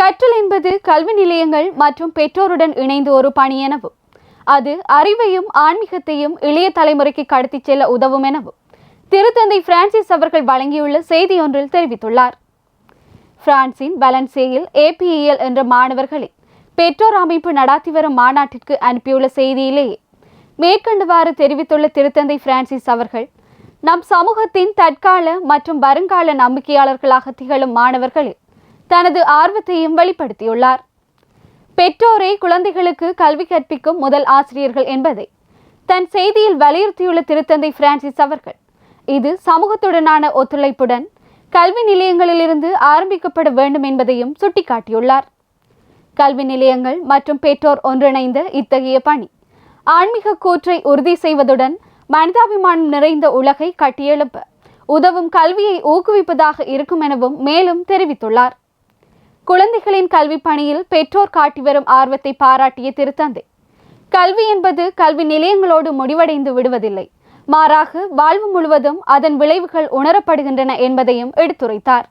கற்றல் என்பது கல்வி நிலையங்கள் மற்றும் பெற்றோருடன் இணைந்து ஒரு பணி எனவும் அது அறிவையும் ஆன்மீகத்தையும் இளைய தலைமுறைக்கு கடத்திச் செல்ல உதவும் எனவும் திருத்தந்தை பிரான்சிஸ் அவர்கள் வழங்கியுள்ள செய்தி ஒன்றில் தெரிவித்துள்ளார். பிரான்சின் வலன்சேயில் ஏபிஇஎல் என்ற மாணவர்களை பெற்றோர் அமைப்பு நடாத்தி வரும் மாநாட்டிற்கு அனுப்பியுள்ள செய்தியிலேயே மேற்கண்டவாறு தெரிவித்துள்ள திருத்தந்தை பிரான்சிஸ் அவர்கள் நம் சமூகத்தின் தற்கால மற்றும் வருங்கால நம்பிக்கையாளர்களாக திகழும் மாணவர்களில் தனது ஆர்வத்தையும் வெளிப்படுத்தியுள்ளார். பெற்றோரே குழந்தைகளுக்கு கல்வி கற்பிக்கும் முதல் ஆசிரியர்கள் என்பதை தன் செய்தியில் வலியுறுத்தியுள்ள திருத்தந்தை பிரான்சிஸ் அவர்கள் இது சமூகத்துடனான ஒத்துழைப்புடன் கல்வி நிலையங்களிலிருந்து ஆரம்பிக்கப்பட வேண்டும் என்பதையும் சுட்டிக்காட்டியுள்ளார். கல்வி நிலையங்கள் மற்றும் பெற்றோர் ஒன்றிணைந்த இத்தகைய பணி ஆன்மீக கூற்றை உறுதி செய்வதுடன் மனிதாபிமானம் நிறைந்த உலகை கட்டியெழுப்ப உதவும் கல்வியை ஊக்குவிப்பதாக இருக்கும் எனவும் மேலும் தெரிவித்துள்ளார். குழந்தைகளின் கல்வி பணியில் பெற்றோர் காட்டி வரும் ஆர்வத்தை பாராட்டிய திருத்தந்தை கல்வி என்பது கல்வி நிலையங்களோடு முடிவடைந்து விடுவதில்லை. மாறாக வாழ்வு முழுவதும் அதன் விளைவுகள் உணரப்படுகின்றன என்பதையும் எடுத்துரைத்தார்.